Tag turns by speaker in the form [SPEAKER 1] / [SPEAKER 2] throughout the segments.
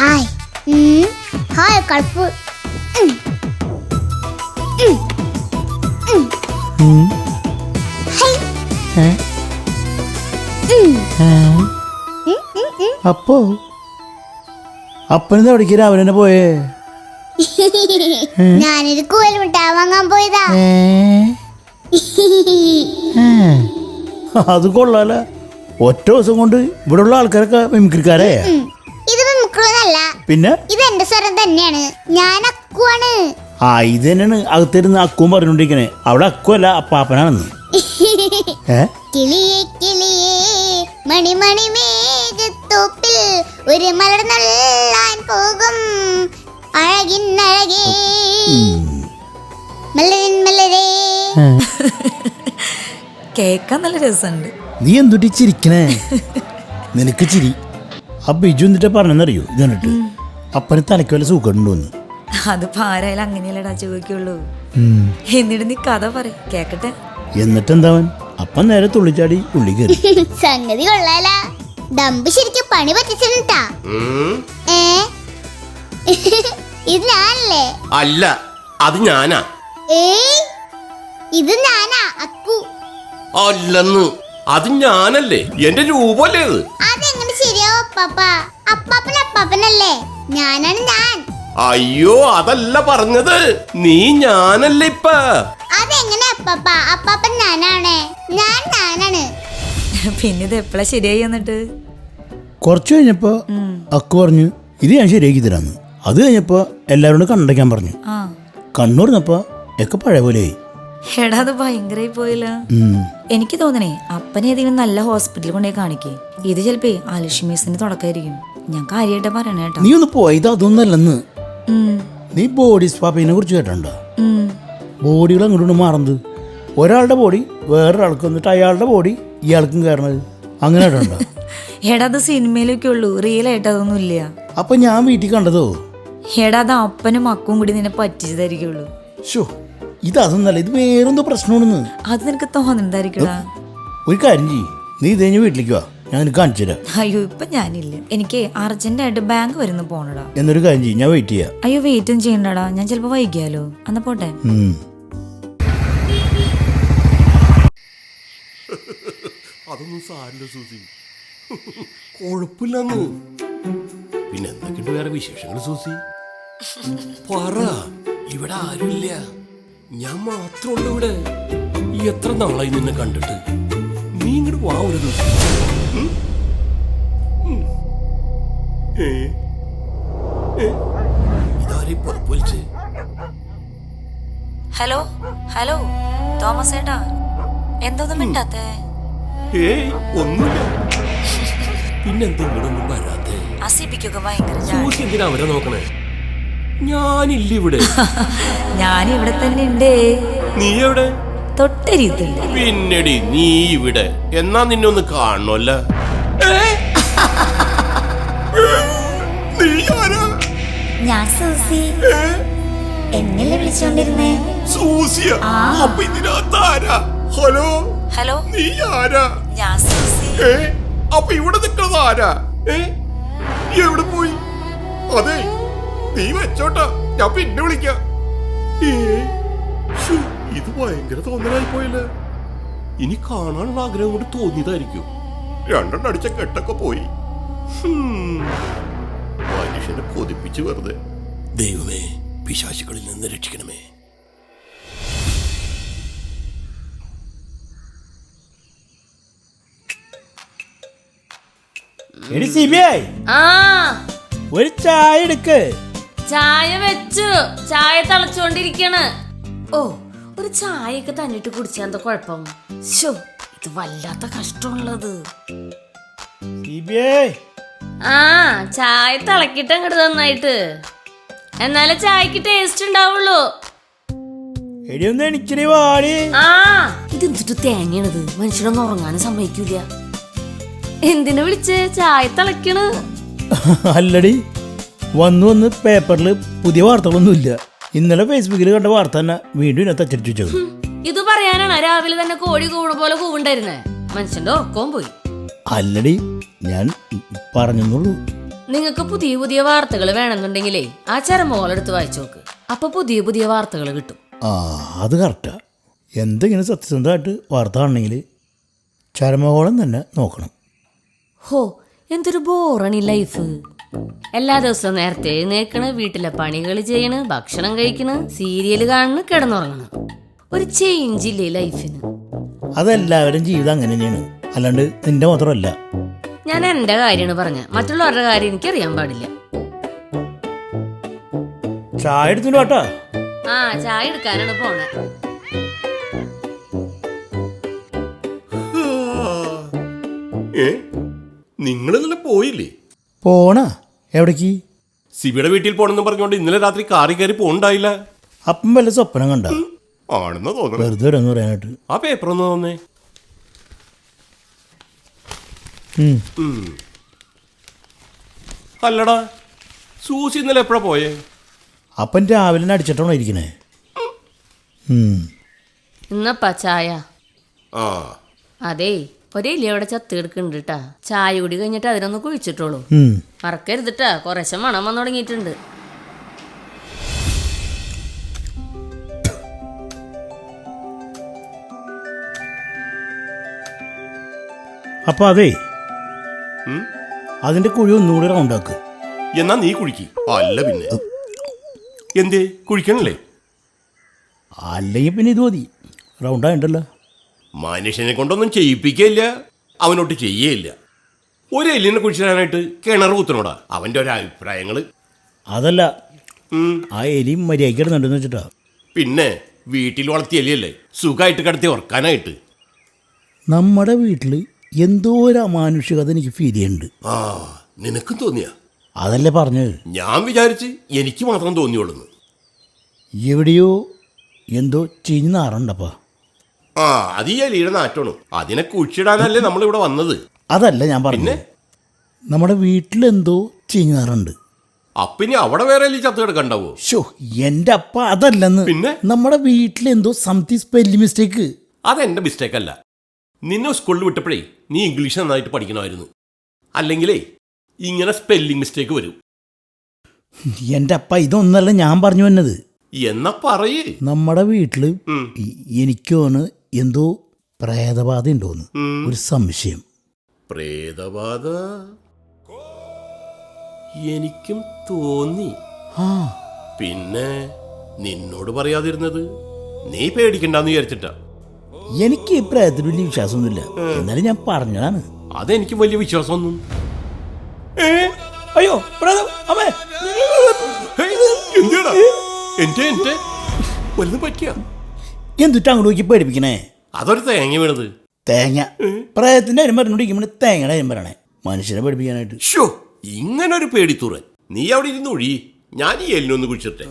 [SPEAKER 1] Hi hi കടുപ്പ്.
[SPEAKER 2] അപ്പോ അപ്പനെന്താ അവിടേക്ക് രാവിലെ തന്നെ പോയേ?
[SPEAKER 1] ഞാനൊരു കൂവൽ മിഠായി വാങ്ങാൻ പോയതാ.
[SPEAKER 2] അത് കൊള്ളാല. ഒറ്റ ദിവസം കൊണ്ട് ഇവിടെയുള്ള ആൾക്കാരൊക്കെ മിമിക്രിക്കാരെ.
[SPEAKER 1] ഉം, ഇത് മിമിക്രോന്നല്ല
[SPEAKER 2] പിന്നെ?
[SPEAKER 1] ഇത് എന്റെ സ്വരം തന്നെയാണ്. ഞാൻ അക്കുവാണ്.
[SPEAKER 2] ആ ഇത് തന്നെയാണ് അകത്തിരുന്ന് അക്കുവും പറഞ്ഞോണ്ടിരിക്കണേ അവിടെ അക്കുവല്ല അപ്പാപ്പനാണെന്ന്. ഏ?
[SPEAKER 1] കിളിയേ കിളിയേ മണിമണി മേഘത്തോപ്പിൽ ഒരു മലർ നല്ലാൻ പോകും. അഴകിൻ അഴകേ. മലരിൻ മലരേ.
[SPEAKER 3] കേക്കാൻ നല്ല രസമുണ്ട്.
[SPEAKER 2] നീ എന്തുട്ടി ചിരിക്കണേ? നിനക്ക് ചിരി. ആ ബിജു എന്നിട്ട് പറഞ്ഞെന്നറിയോ? ഇത് കണ്ടിട്ട്. അപ്പന് തലയ്ക്ക് വല്ല സുഖമുണ്ടോന്ന്
[SPEAKER 3] അതിപ്പോ ആരായാലും അങ്ങനെയല്ലടാ ചോദിക്കുള്ളൂ. എന്നിട്ട് നീ കഥ പറ കേക്കട്ടെ?
[SPEAKER 2] എന്നിട്ട് എന്താവൻ അപ്പൻ നേരെ തുള്ളിച്ചാടി ഉള്ളി കയറി.
[SPEAKER 1] സംഗതി കൊള്ളാല. ഡംബ് ശരിക്കും പണി പറ്റിച്ചിട്ടാ. ഏ? ഇത് ഞാനല്ലേ?
[SPEAKER 4] അല്ല അത് ഞാനാ.
[SPEAKER 1] ഏയ് ഇത് ഞാനാ അക്കു.
[SPEAKER 4] അല്ലെന്ന്. അത് ഞാനല്ലേ? എന്റെ രൂപല്ലേ ഇത്?
[SPEAKER 1] അതെങ്ങനെ ശരിയാവോ അപ്പാപ്പ? അപ്പാപ്പൻ അപ്പാപ്പനല്ലേ? ഞാനാണ് ഞാൻ.
[SPEAKER 4] അയ്യോ അതല്ല പറഞ്ഞത്. നീ ഞാനല്ലേ ഇപ്പ.
[SPEAKER 1] അതെങ്ങനെ അപ്പാപ്പ? അപ്പാപ്പൻ ഞാനാണ്. ഞാൻ ഞാനാണ്.
[SPEAKER 3] പിന്നെ ഇത് എപ്പോഴാ ശരിയായി എന്നിട്ട്
[SPEAKER 2] കുറച്ച് കഴിഞ്ഞപ്പോൾ അക്കു പറഞ്ഞു ഇത് ഞാൻ ശരിയാക്കി തരാന്ന്. അത് കഴിഞ്ഞപ്പോ എല്ലാവരോടും കണ്ടയ്ക്കാൻ പറഞ്ഞു.
[SPEAKER 3] ആ.
[SPEAKER 2] കണ്ണൂർന്നപ്പോൾ ഒക്കെ പഴയ പോലെയായി.
[SPEAKER 3] എടാ അത് ഭയങ്കരമായി പോയില്ല. എനിക്ക് തോന്നണേ അപ്പനെ ഏതെങ്കിലും നല്ല ഹോസ്പിറ്റലിൽ കൊണ്ടേ കാണിക്കേ. ഇത് ചിലപ്പോ അലിഷിമീസിന്റെ തുടക്കമായിരിക്കും. ഞാൻ കാര്യമായിട്ട് പറയണേ കേട്ടോ.
[SPEAKER 2] നീ ഒന്ന് പോയത് അതൊന്നല്ലെന്ന്. നീ ബോഡി സ്വാപ്പിനെ കുറിച്ച് കേട്ടോ
[SPEAKER 3] ഉം.
[SPEAKER 2] ബോഡികൾ അങ്ങോട്ട് മാറുന്നത്. ഒരാളുടെ ബോഡി വേറൊരാൾക്ക് വന്നിട്ട് അയാളുടെ ബോഡി ഇയാൾക്കും കയറണത്. അങ്ങനെ കേട്ടോ
[SPEAKER 3] എടാ അത് സിനിമയിലൊക്കെ ഉള്ളൂ. റിയൽ ആയിട്ട് അതൊന്നും ഇല്ല
[SPEAKER 2] അപ്പൊ ഞാൻ വീട്ടിൽ കണ്ടതോ?
[SPEAKER 3] എടാ അത് അപ്പനും മക്കും കൂടി നിന്നെ പറ്റിച്ചതായിരിക്കുള്ളൂ.
[SPEAKER 2] ഷോ ഇത് അതൊന്നല്ല ഇത് വേറെന്തോ പ്രശ്നമാണെന്ന്.
[SPEAKER 3] അത് നിനക്ക് തോന്നുന്നതായിരിക്കടാ
[SPEAKER 2] ഒരു കാര്യം ചെയ്യ്. നീ ഇത് കഴിഞ്ഞ് വീട്ടിലേക്ക് വാ. ഞാൻ നിനക്ക് കാണിച്ചു തരാം.
[SPEAKER 3] അയ്യോ ഇപ്പൊ ഞാനില്ല. എനിക്ക് അർജന്റ് ആയിട്ട് ബാങ്ക് വരുന്നു പോണടാ.
[SPEAKER 2] എന്നൊരു കാര്യം ചെയ്യ്. ഞാൻ വെയിറ്റ് ചെയ്യാം.
[SPEAKER 3] അയ്യോ വെയിറ്റ് ഒന്നും ചെയ്യണ്ടടാ. ഞാൻ ചിലപ്പോ വൈകിയാലോ? എന്നാ പോട്ടെ.
[SPEAKER 2] ഉം.
[SPEAKER 4] അതൊന്നും സാരില്ല സൂസി. കൊഴപ്പില്ലെന്ന്. പിന്നെ എന്തൊക്കെയുണ്ട് വേറെ വിശേഷങ്ങൾ സൂസി? പറ. ഇവിടെ ആരുമില്ല. ഞാൻ മാത്രമുള്ള ഇവിടെ ഈ എത്ര നാളായി നിന്നെ കണ്ടിട്ട്? നീ ഇങ്ങോട്ട് വാ ഒരു ദിവസം.
[SPEAKER 3] ഹലോ ഹലോ തോമസ് ഏട്ടാ എന്തോന്നും മിണ്ടാത്തേ?
[SPEAKER 4] ഏയ് ഒന്നുമില്ല. പിന്നെന്താ ഇങ്ങോട്ടൊന്നും വരാത്തേ?
[SPEAKER 3] അസിപ്പിക്കുക ഭയങ്കര
[SPEAKER 4] അവരെ നോക്കണേ? ഞാനില്ല ഇവിടെ
[SPEAKER 3] ഞാൻ ഇവിടെ തന്നെ ഉണ്ട്
[SPEAKER 4] നീ എവിടെ
[SPEAKER 3] തൊട്ടരിയത്തുണ്ട്
[SPEAKER 4] പിന്നടി നീ ഇവിടെ എന്നാ നിന്നെ ഒന്ന് കാണണമല്ല
[SPEAKER 1] ഞാൻ സൂസി. എന്നല്ലേ വിളിച്ചോണ്ടിരുന്നേ?
[SPEAKER 4] സൂസിയ. അപ്പൊ ഇതിനകത്ത് ആരാ ഹലോ?
[SPEAKER 3] ഹലോ?
[SPEAKER 4] നീ ആരാ
[SPEAKER 3] ഞാൻ സൂസി.
[SPEAKER 4] അപ്പൊ ഇവിടെ നിൽക്കുന്നത് ആരാ എവിടെ പോയി? അതെ. നീ വെച്ചോട്ടോ. ഞാൻ പിന്നെ വിളിക്കാം. ഇത് ഭയങ്കര തോന്നലായി പോയല്ലേ. ഇനി കാണാനുള്ള ആഗ്രഹം കൊണ്ട് തോന്നിയതായിരിക്കും. രണ്ടെണ്ണം അടിച്ച കെട്ടൊക്കെ പോയി. മനുഷ്യനെ കൊതിപ്പിച്ച് വെറുതെ. ദൈവമേ പിശാശുക്കളിൽ നിന്ന് രക്ഷിക്കണമേ.
[SPEAKER 2] ഒരു ചായ എടുക്ക്.
[SPEAKER 5] ചായ വെച്ചു. ചായ തിളച്ചോണ്ടിരിക്കണ്. ഓ ഒരു ചായയൊക്കെ തന്നിട്ട് കുടിച്ചാൽ എന്താ കുഴപ്പം? ശോ ഇത് വല്ലാത്ത കഷ്ടമുള്ളത്. ആ ചായ തിളക്കിട്ട് അങ്ങോട്ട് നന്നായിട്ട്. എന്നാലേ ചായക്ക് ടേസ്റ്റ് ഉണ്ടാവുള്ളൂ.
[SPEAKER 2] ഇതെന്തിട്ട് തേങ്ങണത്
[SPEAKER 5] ആ. ഇത് എന്തിട്ട് തേങ്ങയാണിത്? മനുഷ്യനൊന്നും ഉറങ്ങാനും സമ്മതിക്കൂല. എന്തിനു വിളിച്ച്? ചായ തിളക്കണ്.
[SPEAKER 2] അല്ലടി വന്നു വന്ന് പേപ്പറിൽ പുതിയ വാർത്തകളൊന്നും ഇല്ല ഇന്നലെ ഫേസ്ബുക്കിൽ കണ്ട വാർത്ത തന്നെ വീണ്ടും ഇന്നത്തെ അച്ചടിച്ചു. വെച്ചത്
[SPEAKER 5] ഇത് പറയാനാണ് രാവിലെ തന്നെ കോഴി കൂണ പോലെ കൂവുണ്ടായിരുന്നേ. മനുഷ്യന്റെ ഒക്കവും പോയി.
[SPEAKER 2] അല്ലടി ഞാൻ പറഞ്ഞെന്നുള്ളൂ.
[SPEAKER 5] നിങ്ങൾക്ക് പുതിയ പുതിയ വാർത്തകൾ വേണമെന്നുണ്ടെങ്കിലേ ആ ചരമോളെടുത്ത് വായിച്ചു നോക്ക്. അപ്പൊ പുതിയ പുതിയ വാർത്തകൾ കിട്ടും.
[SPEAKER 2] ആ അത് കറക്റ്റാ എന്തെങ്കിലും സത്യസന്ധമായിട്ട് വാർത്ത ആണെങ്കിൽ ചരമകോളം തന്നെ നോക്കണം.
[SPEAKER 5] ഹോ എന്തൊരു ബോറാണ് ഈ ലൈഫ് എല്ലാ ദിവസവും നേരത്തെ എഴുന്നേക്കണ് വീട്ടിലെ പണികൾ ചെയ്യണ് ഭക്ഷണം കഴിക്കണ് സീരിയൽ കാണണ് കിടന്നുറങ്ങണ്. ഒരു ചേഞ്ച് ഇല്ലേ ലൈഫിന്
[SPEAKER 2] അതെല്ലാവരും ജീവിതം അങ്ങനെ തന്നെയാണ്. അല്ലാണ്ട് നിന്റെ മാത്രമല്ല.
[SPEAKER 5] ഞാൻ എന്റെ കാര്യമാണ് പറഞ്ഞ മറ്റുള്ളവരുടെ കാര്യം എനിക്ക് അറിയാൻ പാടില്ല.
[SPEAKER 2] ചായ എടുത്തിട്ട് കേട്ടാ
[SPEAKER 5] ആ ചായ എടുക്കാനാണ് പോണേ.
[SPEAKER 4] നിങ്ങൾ ഇന്നലെ പോയില്ലേ?
[SPEAKER 2] പോണാ. എവിടേക്ക്?
[SPEAKER 4] സിബിയുടെ വീട്ടിൽ പോണെന്ന് പറഞ്ഞുകൊണ്ട് ഇന്നലെ രാത്രി കാറി കയറി പോണ്ടായില്ല.
[SPEAKER 2] അപ്പം വല്ല സ്വപ്നം കണ്ട?
[SPEAKER 4] ആണെന്ന് തോന്നുന്നു
[SPEAKER 2] വെറുതെ വരാന്ന് പറയാനായിട്ട്.
[SPEAKER 4] ആ പേപ്പർ ഒന്ന് തോന്നേ.
[SPEAKER 2] ഉം.
[SPEAKER 4] അല്ലടാ സൂസി ഇന്നലെ എപ്പോഴാ പോയേ?
[SPEAKER 2] അപ്പൻ രാവിലെ തന്നെ അടിച്ചിട്ടാണോ ഇരിക്കണേ? ഉം.
[SPEAKER 5] ഇന്നപ്പാ ചായ?
[SPEAKER 4] ആ.
[SPEAKER 5] അതേ ഒരേ ഇല്ല അവിടെ ചത്ത് കിടക്കുന്നുണ്ട് കേട്ടാ ചായ കുടി കഴിഞ്ഞിട്ട് അതിനൊന്ന് കുഴിച്ചിട്ടോളൂ. മറക്കരുതിട്ടാ കുറേശ്ശെ മണം വന്നു തുടങ്ങിയിട്ടുണ്ട്.
[SPEAKER 2] അപ്പൊ അതേ അതിന്റെ കുഴി ഒന്നുകൂടി റൗണ്ടാക്ക്
[SPEAKER 4] എന്നാ നീ കുഴിക്ക്. അല്ല പിന്നെ. എന്തേ? കുഴിക്കണല്ലേ?
[SPEAKER 2] അല്ലെങ്കിൽ പിന്നെ ഇത് മതി. റൗണ്ടായിട്ടല്ലോ
[SPEAKER 4] മനുഷ്യനെ കൊണ്ടൊന്നും ചെയ്യിപ്പിക്കുകയില്ല അവനോട്ട് ചെയ്യേയില്ല. ഒരു എല്ലിനെ കുഴിച്ചിടാനായിട്ട് കിണർ കുത്തനോടാ അവന്റെ ഒരു അഭിപ്രായങ്ങൾ
[SPEAKER 2] അതല്ല ആ എലി മര്യാദയ്ക്ക് കിടന്നുണ്ടെന്ന് വെച്ചിട്ടാ.
[SPEAKER 4] പിന്നെ വീട്ടിൽ വളർത്തിയ എലിയല്ലേ? സുഖമായിട്ട് കിടത്തി ഉറക്കാനായിട്ട്.
[SPEAKER 2] നമ്മുടെ വീട്ടിൽ എന്തോ ഒരു അമാനുഷികത എനിക്ക് ഫീൽ ചെയ്യുന്നുണ്ട്.
[SPEAKER 4] ആ നിനക്കും തോന്നിയ?
[SPEAKER 2] അതല്ലേ പറഞ്ഞത്?
[SPEAKER 4] ഞാൻ വിചാരിച്ച് എനിക്ക് മാത്രം തോന്നിയോളുന്നു
[SPEAKER 2] എവിടെയോ എന്തോ ചീഞ്ഞ് നാറുണ്ടപ്പാ.
[SPEAKER 4] ആ അത് ഈ അലിയുടെ നാറ്റമാണ്. അതിനെ കുഴിച്ചിടാനല്ലേ നമ്മളിവിടെ വന്നത്.
[SPEAKER 2] അതല്ല ഞാൻ പറഞ്ഞു നമ്മുടെ വീട്ടിലെന്തോ ചീഞ്ഞ് നാറുണ്ട്
[SPEAKER 4] അപ്പിനി അവിടെ വേറെ ചത്ത് കിടക്കണ്ടാവോ?
[SPEAKER 2] ഷോ എന്റെ അപ്പ അതല്ലെന്ന്.
[SPEAKER 4] പിന്നെ?
[SPEAKER 2] നമ്മുടെ വീട്ടിലെന്തോ സംതിങ് സ്പെല്ലി മിസ്റ്റേക്ക്
[SPEAKER 4] അതെന്റെ മിസ്റ്റേക്ക് അല്ല. നിന്നെ സ്കൂളിൽ വിട്ടപ്പോഴേ നീ ഇംഗ്ലീഷ് നന്നായിട്ട് പഠിക്കണമായിരുന്നു. അല്ലെങ്കിലേ ഇങ്ങനെ സ്പെല്ലിംഗ് മിസ്റ്റേക്ക് വരും.
[SPEAKER 2] എന്റെ അപ്പ ഇതൊന്നല്ല ഞാൻ പറഞ്ഞു വന്നത്.
[SPEAKER 4] എന്നാ പറയേ.
[SPEAKER 2] നമ്മുടെ വീട്ടിൽ
[SPEAKER 4] ഉം.
[SPEAKER 2] എന്തോ പ്രേതബാധ ഉണ്ടോന്ന്. ഒരു സംശയം.
[SPEAKER 4] പ്രേതബാധ? എനിക്കും തോന്നി.
[SPEAKER 2] ആ.
[SPEAKER 4] പിന്നെ നിന്നോട് പറയാതിരുന്നത്. നീ പേടിക്കണ്ടെന്ന് വിചാരിച്ചിട്ടാ.
[SPEAKER 2] എനിക്ക് ഈ പ്രേതത്തിൽ വലിയ വിശ്വാസമൊന്നുമില്ല. എന്നാലും ഞാൻ പറഞ്ഞതാണ്.
[SPEAKER 4] അതെനിക്ക് വലിയ വിശ്വാസമൊന്നും.
[SPEAKER 2] അയ്യോ പ്രേതം അമ്മേ.
[SPEAKER 4] എന്റെ എന്റെ വലുത് പറ്റിയ.
[SPEAKER 2] എന്തിട്ട് അങ്ങോട്ട് നോക്കി പേടിപ്പിക്കണേ?
[SPEAKER 4] അതൊരു തേങ്ങ. വീണത്
[SPEAKER 2] തേങ്ങ പ്രേതത്തിന്റെ കാര്യം പറഞ്ഞോണ്ടിരിക്കുമ്പോൾ തേങ്ങയുടെ കാര്യം പറയണേ. മനുഷ്യനെ പഠിപ്പിക്കാനായിട്ട്
[SPEAKER 4] ഷോ ഇങ്ങനെ ഇങ്ങനൊരു പേടിത്തൂറൻ. നീ അവിടെ ഇരുന്ന് ഒഴി. ഞാൻ ഈ എല്ലിനൊന്ന് കുഴിച്ചിട്ടെ.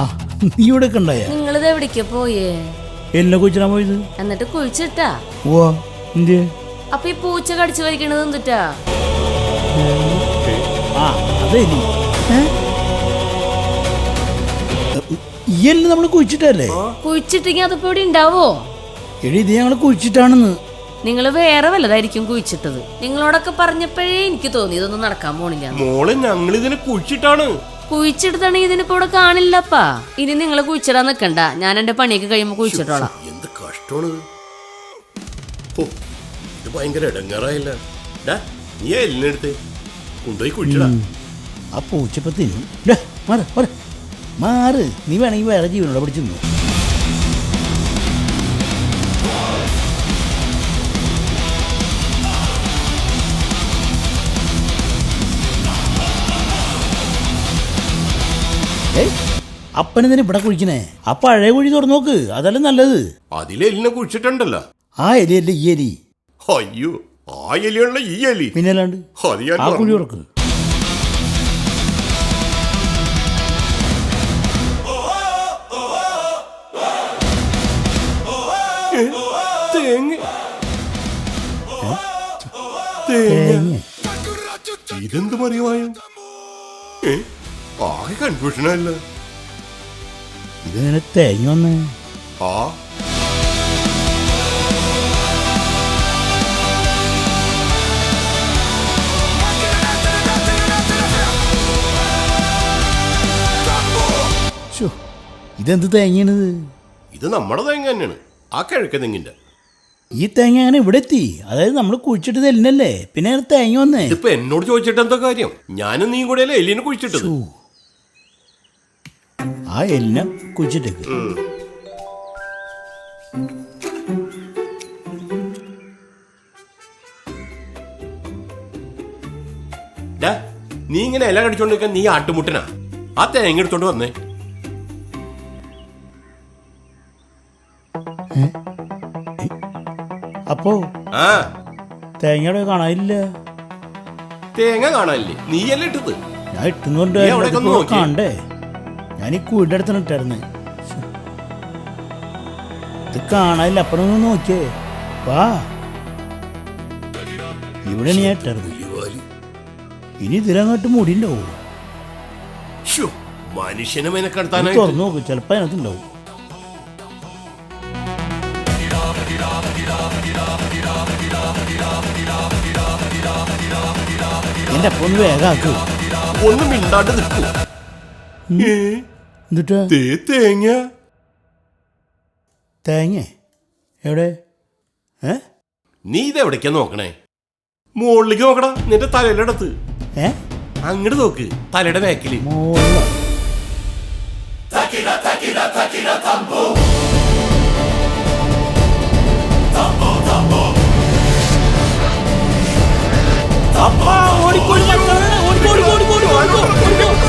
[SPEAKER 2] ആ നീ ഇവിടെ ഒക്കെ ഉണ്ടായ
[SPEAKER 5] നിങ്ങളിത് എവിടേക്കാ പോയേ?
[SPEAKER 2] എല്ലാം കുഴിച്ചിടാൻ പോയത്?
[SPEAKER 5] എന്നിട്ട് കുഴിച്ചിട്ടാ.
[SPEAKER 2] ഓ എന്ത്
[SPEAKER 5] അപ്പൊ ഈ പൂച്ച കടിച്ചു വലിക്കണത് എന്തിട്ടാ?
[SPEAKER 2] ആ അതെ നീ ഈ നമ്മൾ കുഴിച്ചിട്ടല്ലേ
[SPEAKER 5] കുഴിച്ചിട്ടെങ്കിൽ അതിപ്പോ ഇവിടെ ഉണ്ടാവോ?
[SPEAKER 2] എടി ഇത് ഞങ്ങൾ കുഴിച്ചിട്ടാണെന്ന്.
[SPEAKER 5] നിങ്ങൾ വേറെ വല്ലതായിരിക്കും കുഴിച്ചിട്ടത്. നിങ്ങളോടൊക്കെ പറഞ്ഞപ്പോഴേ എനിക്ക് തോന്നി ഇതൊന്നും നടക്കാൻ പോണില്ല
[SPEAKER 4] മോളെ ഞങ്ങൾ ഇതിനെ കുഴിച്ചിട്ടാണ്.
[SPEAKER 5] കുഴിച്ചെടുത്താണെങ്കിൽ ഇതിനിപ്പോ ഇവിടെ കാണില്ലപ്പാ. ഇനി നിങ്ങൾ കുഴിച്ചിടാൻ നിക്കണ്ട. ഞാൻ എന്റെ പണിയൊക്കെ കഴിയുമ്പോ കുഴിച്ചിട്ടോളാം.
[SPEAKER 4] എന്ത് കഷ്ടമാണ് ഭയങ്കര ഇടങ്ങാറായില്ല? ഡാ നീ ആ എല്ലിനെടുത്ത് കൊണ്ടുപോയി കുഴിച്ചിടാ.
[SPEAKER 2] ആ പൂച്ചപ്പത്തിന് തിന്നും. മാറ് മാറ്. മാറ്. നീ വേണമെങ്കിൽ വേറെ ജീവനോടെ പിടിച്ചു അപ്പനെന്തിനാ ഇവിടെ കുഴിക്കണേ ആ പഴയ കുഴി തുറന്നു നോക്ക്. അതല്ലേ നല്ലത്.
[SPEAKER 4] അതിലെ എല്ലിനെ കുഴിച്ചിട്ടുണ്ടല്ലോ.
[SPEAKER 2] ആ എലിയല്ലേ ഈ എലി?
[SPEAKER 4] അയ്യോ ആ എലിയുള്ള ഈ എലി.
[SPEAKER 2] പിന്നെ അല്ലാണ്ട്
[SPEAKER 4] അത് ഞാൻ
[SPEAKER 2] ആ കുഴി
[SPEAKER 4] മറന്നു.
[SPEAKER 2] തുറക്ക്
[SPEAKER 4] തേങ്ങ. തേങ്ങ.
[SPEAKER 2] തേങ്ങ.
[SPEAKER 4] ഇതെന്ത് മറിയുമായോ ഏ ആകെ കൺഫ്യൂഷനല്ല
[SPEAKER 2] ഇതിങ്ങനെ തേങ്ങ വന്നേ?
[SPEAKER 4] ആ
[SPEAKER 2] ഇതെന്ത് തേങ്ങയാണിത്
[SPEAKER 4] ഇത് നമ്മുടെ തേങ്ങ തന്നെയാണ്. ആ കിഴക്ക് തെങ്ങിന്റെ.
[SPEAKER 2] ഈ തേങ്ങ അങ്ങനെ ഇവിടെ എത്തി. അതായത് നമ്മൾ കുഴിച്ചിട്ട് തെല്ലിനല്ലേ പിന്നെ തേങ്ങ വന്നേ.
[SPEAKER 4] ഇതിപ്പോ എന്നോട് ചോദിച്ചിട്ട് എന്താ കാര്യം? ഞാനും നീ കൂടെ എല്ലിനെ കുഴിച്ചിട്ടത്.
[SPEAKER 2] ആ എല്ലാം കുഴിച്ചിട്ടേക്ക്.
[SPEAKER 4] ഉം. ഡാ, നീ ഇങ്ങനെ ഇല കടിച്ചോണ്ട് നിൽക്കാൻ നീ ആട്ടുമുട്ടനാ? ആ തേങ്ങ എടുത്തോണ്ട് വന്നേ.
[SPEAKER 2] അപ്പോ
[SPEAKER 4] ആ.
[SPEAKER 2] തേങ്ങയുടെ കാണാനില്ല.
[SPEAKER 4] തേങ്ങ കാണാനില്ലേ? നീയല്ലേ ഇട്ടത്?
[SPEAKER 2] ഞാൻ ഇട്ടുന്നുണ്ട്
[SPEAKER 4] നീ ഒന്ന് നോക്കിയേ.
[SPEAKER 2] കാണണ്ടേ? ഞാൻ ഈ കൂടെ അടുത്താണ് ഇട്ടായിരുന്നു ഇത് കാണാനില്ല. അപ്പഴൊന്ന് നോക്കിയേ. വാ. ഇവിടെ ഞാൻ ഇട്ടായിരുന്നു ഇനി ഇതിലങ്ങോട്ട്
[SPEAKER 4] മുടിണ്ടാവും മനുഷ്യനെ മെനക്കെടുത്താനായിട്ട്.
[SPEAKER 2] തുറന്നു നോക്ക്. ചിലപ്പോ അതിനകത്ത് എന്റെ പൊന്ന് വേഗാക്കു.
[SPEAKER 4] ഒന്നും മിണ്ടാണ്ട് നിൽക്കൂ.
[SPEAKER 2] എന്നിട്ടാ
[SPEAKER 4] ദേ തേങ്ങ.
[SPEAKER 2] തേങ്ങ? എവിടെ? ഏ?
[SPEAKER 4] നീ ഇത് എവിടേക്കാ നോക്കണേ? മുകളിലേക്ക് നോക്കടാ നിന്റെ തലയുടെ അടുത്ത്.
[SPEAKER 2] ഏ?
[SPEAKER 4] അങ്ങോട്ട് നോക്ക് തലയുടെ
[SPEAKER 2] 아파 머리 꼬리 맞다. 머리 머리 머리 머리 머리 머리.